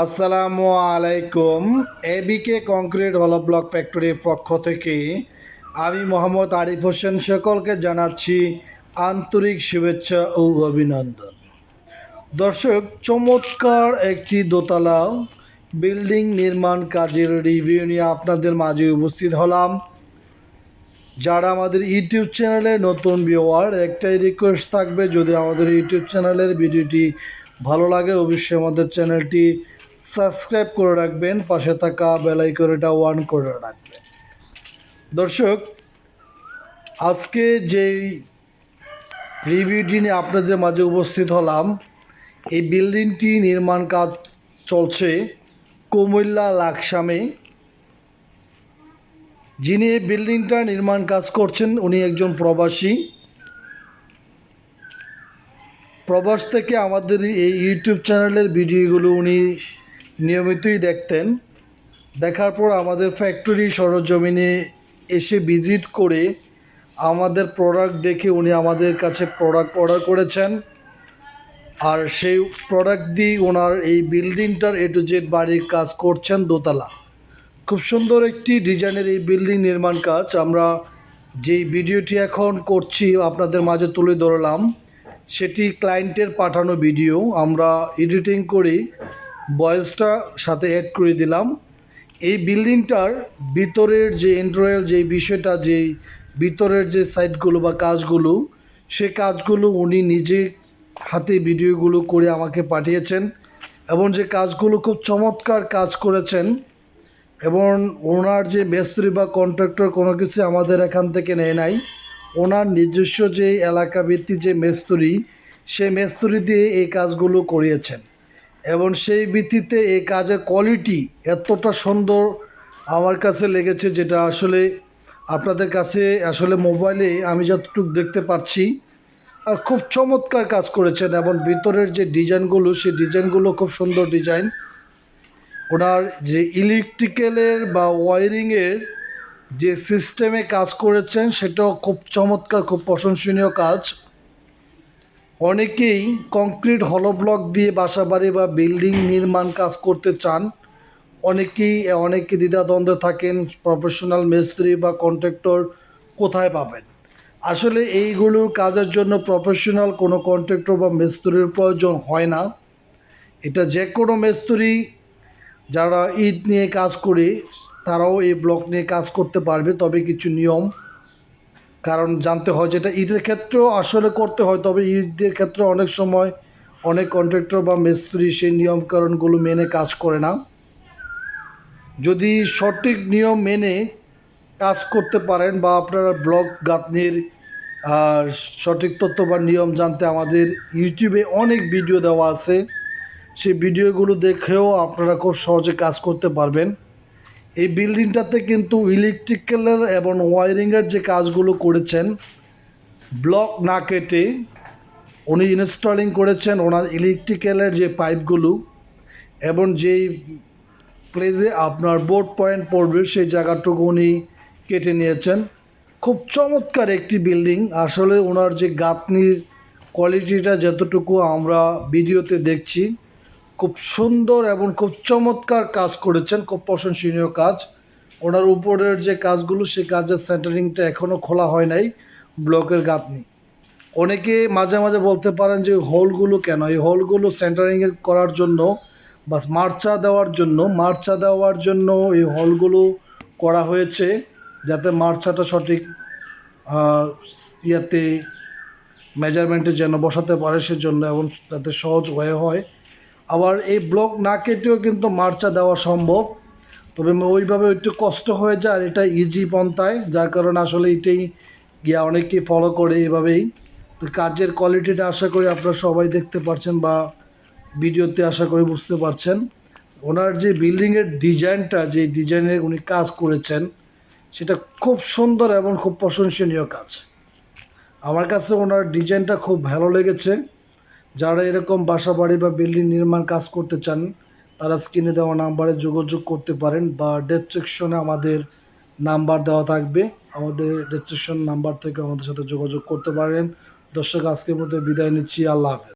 আসসালামু আলাইকুম। এবিকে কংক্রিট হল ব্লক ফ্যাক্টরির পক্ষ থেকে আমি মোহাম্মদ আরিফ হোসেন সকলকে জানাচ্ছি আন্তরিক শুভেচ্ছা ও অভিনন্দন। দর্শক, চমৎকার একটি দোতলা বিল্ডিং নির্মাণ কাজের রিভিউ নিয়ে আপনাদের মাঝে উপস্থিত হলাম। যারা আমাদের ইউটিউব চ্যানেলে নতুন ভিওয়ার একটাই রিকোয়েস্ট থাকবে, যদি আমাদের ইউটিউব চ্যানেলের ভিডিওটি ভালো লাগে, অবশ্যই আমাদের চ্যানেলটি সাবস্ক্রাইব করে রাখবেন, পাশে থাকা বেলাই বেলাইকনটা ওয়ান করে রাখবেন। দর্শক, আজকে যেই রিভিউটি নিয়ে আপনাদের মাঝে উপস্থিত হলাম, এই বিল্ডিংটি নির্মাণ কাজ চলছে কুমিল্লা লাকসামে। যিনি এই বিল্ডিংটা নির্মাণ কাজ করছেন, উনি একজন প্রবাসী। প্রবাস থেকে আমাদের এই ইউটিউব চ্যানেলের ভিডিওগুলো উনি নিয়মিতই দেখতেন। দেখার পর আমাদের ফ্যাক্টরি সরজমিনে এসে ভিজিট করে আমাদের প্রোডাক্ট দেখে উনি আমাদের কাছে প্রোডাক্ট অর্ডার করেছেন। আর সেই প্রোডাক্ট দিয়ে ওনার এই বিল্ডিংটার এ টু জেড বাড়ির কাজ করছেন দোতলা। খুব সুন্দর একটি ডিজাইনের এই বিল্ডিং নির্মাণ কাজ। আমরা যেই ভিডিওটি এখন করছি, আপনাদের মাঝে তুলে ধরলাম, সেটি ক্লায়েন্টের পাঠানো ভিডিও আমরা এডিটিং করি। ভয়েসটা সাথে অ্যাড করে দিলাম। এই বিল্ডিংটার ভিতরের যে ইন্টারিয়াল যে বিষয়টা, যে ভিতরের যে সাইটগুলো বা কাজগুলো, সে কাজগুলো উনি নিজে হাতে ভিডিওগুলো করে আমাকে পাঠিয়েছেন এবং যে কাজগুলো খুব চমৎকার কাজ করেছেন এবং ওনার যে মেস্ত্রি বা কন্ট্রাক্টর কোনো কিছু আমাদের এখান থেকে নেয় নাই, ওনার নিজস্ব যে এলাকা ভিত্তিক যে মেস্তুরি, সে মেস্তুরি দিয়ে এই কাজগুলো করিয়েছেন। এবং সেই ভিত্তিতে এই কাজের কোয়ালিটি এতটা সুন্দর আমার কাছে লেগেছে যেটা আসলে আপনাদের কাছে আসলে মোবাইলে আমি যতটুকু দেখতে পাচ্ছি খুব চমৎকার কাজ করেছেন এবং ভিতরের যে ডিজাইনগুলো, সেই ডিজাইনগুলো খুব সুন্দর ডিজাইন। ওনার যে ইলেকট্রিক্যালের বা ওয়ারিংয়ের যে সিস্টেমে কাজ করেছেন, সেটাও খুব চমৎকার, খুব প্রশংসনীয় কাজ। অনেকেই কংক্রিট হলো ব্লক দিয়ে বাসা বাড়ি বা বিল্ডিং নির্মাণ কাজ করতে চান। অনেকেই, অনেকে দ্বিধাদ্বন্দ্বে থাকেন, প্রফেশনাল মিস্ত্রি বা কন্ট্রাক্টর কোথায় পাবেন? আসলে এইগুলোর কাজের জন্য প্রফেশনাল কোনো কন্ট্রাক্টর বা মিস্ত্রির প্রয়োজন হয় না। এটা যে কোনো মিস্ত্রি, যারা ইট নিয়ে কাজ করে, তারাও এই ব্লক নিয়ে কাজ করতে পারবে। তবে কিছু নিয়ম কারণ জানতে হয় যেটা ইটের ক্ষেত্রেও আসলে করতে হয়, তবে ইটের ক্ষেত্রে অনেক সময় অনেক কন্ট্রাক্টর বা মিস্ত্রি সেই নিয়মকানুনগুলো মেনে কাজ করে না। যদি সঠিক নিয়ম মেনে কাজ করতে পারেন বা আপনারা ব্লক গাঁথনির সঠিক তথ্য বা নিয়ম জানতে আমাদের ইউটিউবে অনেক ভিডিও দেওয়া আছে। সেই ভিডিওগুলো দেখেও আপনারা খুব সহজে কাজ করতে পারবেন। এই বিল্ডিংটাতে কিন্তু ইলেকট্রিক্যালের এবং ওয়ারিংয়ের যে কাজগুলো করেছেন, ব্লক না কেটে উনি ইনস্টলিং করেছেন ওনার ইলেকট্রিক্যালের যে পাইপগুলো এবং যেই প্লেসে আপনার বোর্ড পয়েন্ট পড়বে সেই জায়গাটুকু উনি কেটে নিয়েছেন। খুব চমৎকার একটি বিল্ডিং। আসলে ওনার যে গাঁথনির কোয়ালিটিটা যতটুকু আমরা ভিডিওতে দেখছি খুব সুন্দর এবং খুব চমৎকার কাজ করেছেন, খুব প্রশংসনীয় কাজ। ওনার উপরের যে কাজগুলো সেই কাজের সেন্টারিংটা এখনও খোলা হয় নাই, ব্লকের গাঁথনি। অনেকে মাঝে মাঝে বলতে পারেন যে, হোলগুলো কেন? এই হোলগুলো সেন্টারিংয়ে করার জন্য বা মার্চা দেওয়ার জন্য, মার্চা দেওয়ার জন্য এই হলগুলো করা হয়েছে যাতে মার্চাটা সঠিক ইয়াতে মেজারমেন্টে যেন বসাতে পারে সেজন্য এবং যাতে সহজ হয়ে হয়। আবার এই ব্লক না কেটেও কিন্তু মার্চা দেওয়া সম্ভব। তবে ওইভাবে একটু কষ্ট হয়ে যায়, আর এটা ইজি পন্থায়, যার কারণে আসলে এটাই গিয়া অনেকেই ফলো করে এভাবেই। তো কাজের কোয়ালিটিটা আশা করি আপনারা সবাই দেখতে পাচ্ছেন বা ভিডিওতে আশা করি বুঝতে পারছেন। ওনার যে বিল্ডিংয়ের ডিজাইনটা যে ডিজাইনের উনি কাজ করেছেন, সেটা খুব সুন্দর এবং খুব প্রশংসনীয় কাজ। আমার কাছে ওনার ডিজাইনটা খুব ভালো লেগেছে। যারা এরকম বাসা বাড়ি বা বিল্ডিং নির্মাণ কাজ করতে চান, তারা স্ক্রিনে দেওয়া নাম্বারে যোগাযোগ করতে পারেন বা ডেসক্রিপশনে আমাদের নাম্বার দেওয়া থাকবে। আমাদের ডেসক্রিপশন নাম্বার থেকে আমাদের সাথে যোগাযোগ করতে পারেন। দর্শক, আজকের মধ্যে বিদায় নিচ্ছি। আল্লাহ হাফেজ।